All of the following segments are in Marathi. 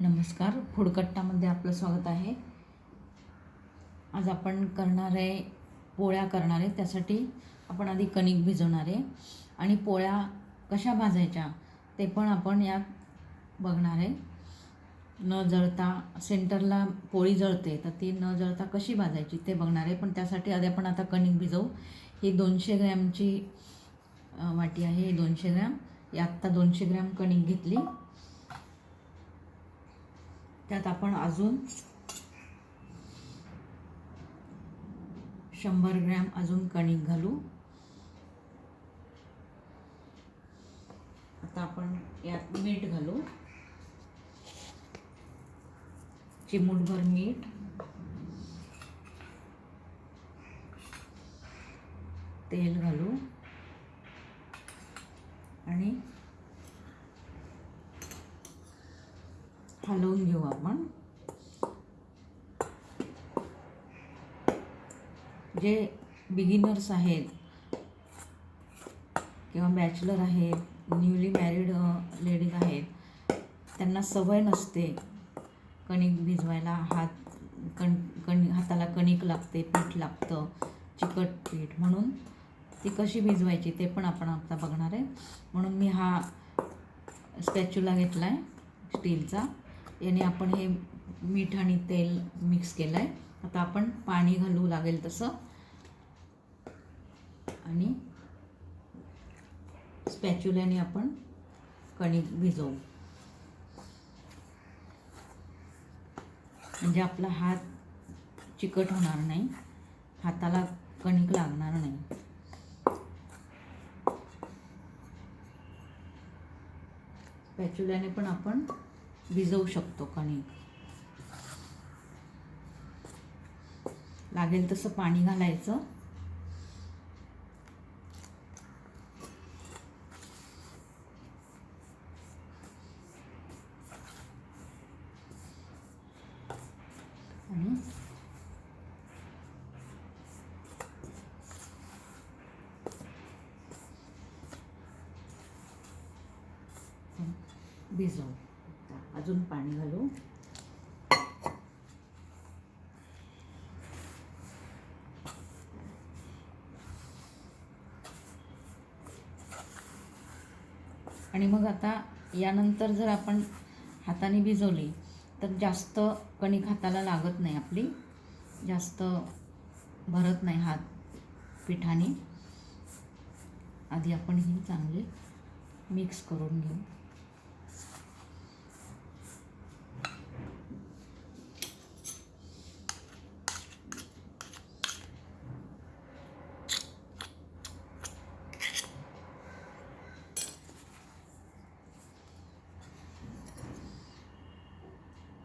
नमस्कार. फुडकट्टामध्ये आपलं स्वागत आहे. आज आपण करणार आहे पोळ्या करणार आहे. त्यासाठी आपण आधी कणिक भिजवणार आहे. आणि पोळ्या कशा भाजायच्या ते पण आपण यात बघणार आहे. न जळता सेंटरला पोळी जळते तर ती न जळता कशी भाजायची ते बघणार आहे. पण त्यासाठी आधी आपण आता कणिक भिजवू. ही दोनशे ग्रॅमची वाटी आहे दोनशे ग्रॅम. या आत्ता दोनशे ग्रॅम कणिक घेतली. त्यात आपण अजून शंभर ग्रॅम अजून कणिक घालू. आता आपण यात मीठ घालू. चिमूटभर मीठ. तेल घालू आणि हलवून घेऊ आपण जे बिगिनर्स आहेत किंवा बॅचलर आहेत न्यूली मॅरिड लेडीज आहेत त्यांना सवय नसते. कणिक भिजवायला हात कण कण हाताला कणिक लागते पीठ लागतं चिकट पीठ. म्हणून ती कशी भिजवायची ते पण आपण आता बघणार आहे. म्हणून मी हा स्पॅच्युला घेतला आहे स्टीलचा याने आपण हे मीठ आणि तेल मिक्स केलं आहे आता आपण पाणी घालू लागेल तसं. आणि स्पॅच्युल्याने आपण कणिक भिजवू. म्हणजे आपला हात चिकट होणार नाही हाताला कणिक लागणार नाही. स्पॅच्युल्याने पण आपण भिजवू शकतो कणिक. लागेल तसं पाणी घालायचं. आणि भिजवू. अजून पाणी घालू. आणि मग आता यानंतर जर आपण हाताने भिजवली तर जास्त कणिक हाताला लागत नाही आपली. जास्त भरत नाही हात पिठाने. आधी आपण ही चांगली मिक्स करून घेऊ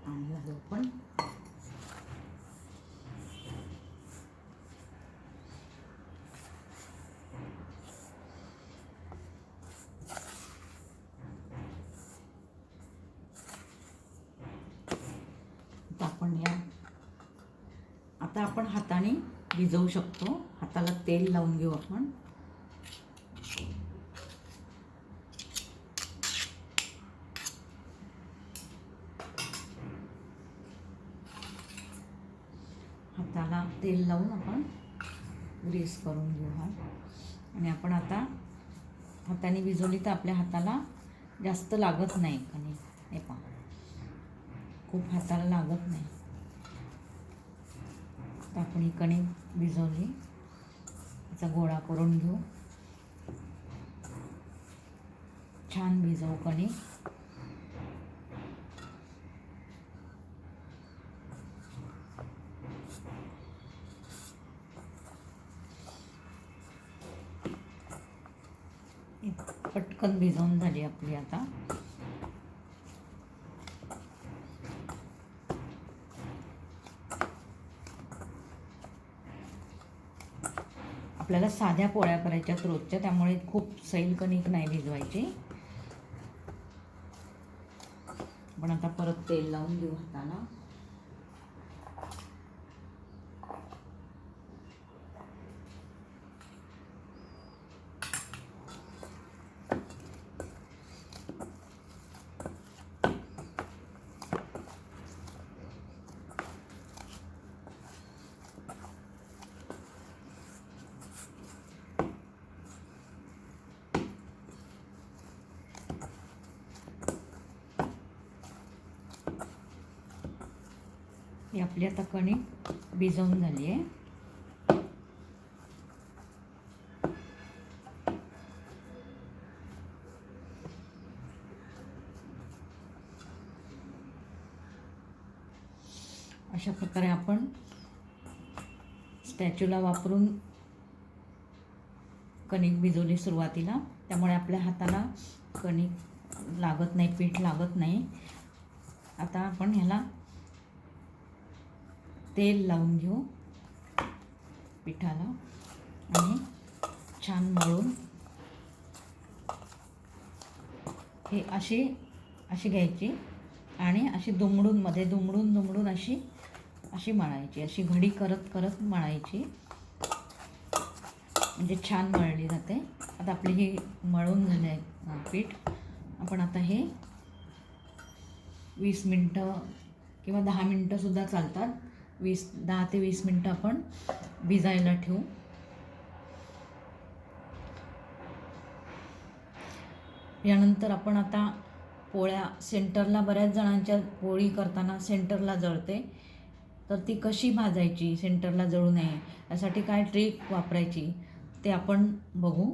आणि घालू आपण आता आपण या आता आपण हाताने भिजवू शकतो. हाताला तेल लावून घेऊ आपण. हाताला तेल लावून आपण ग्रीस करून घेऊ हा. आणि आपण आता हाताने भिजवली तर आपल्या हाताला जास्त लागत नाही कणी. हे पहा. खूप हाताला लागत नाही. तर आपण ही कणिक भिजवली. त्याचा गोळा करून घेऊ. छान भिजवू कणिक पटकन भिजवून झाली आपली आता. आपल्याला साध्या पोळ्या करायच्या रोजच्या त्यामुळे खूप सैल कणिक नाही भिजवायची. पण आता परत तेल लावून घेऊ हाताला. ही आपली आता कणिक भिजवून झाली आहे. अशा प्रकारे आपण स्टॅच्यूला वापरून कणिक भिजवली सुरुवातीला. त्यामुळे आपल्या हाताला कणिक लागत नाही पीठ लागत नाही. आता आपण ह्याला तेल लावून घेऊ पिठाला आणि छान मळून. हे अशी अशी घ्यायची आणि अशी दुमडून मध्ये दुमडून दुमडून अशी अशी मळायची. अशी घडी करत करत मळायची. म्हणजे छान मळली जाते. आता आपली ही मळून झाले आहे पीठ. आपण आता हे वीस मिनटं किंवा दहा मिनटंसुद्धा चालतात. वीस दहा ते वीस मिनटं आपण भिजायला ठेवू. यानंतर आपण आता पोळ्या सेंटरला बऱ्याच जणांच्या पोळी करताना सेंटरला जळते. तर ती कशी भाजायची सेंटरला जळू नये यासाठी काय ट्रिक वापरायची ते आपण बघू.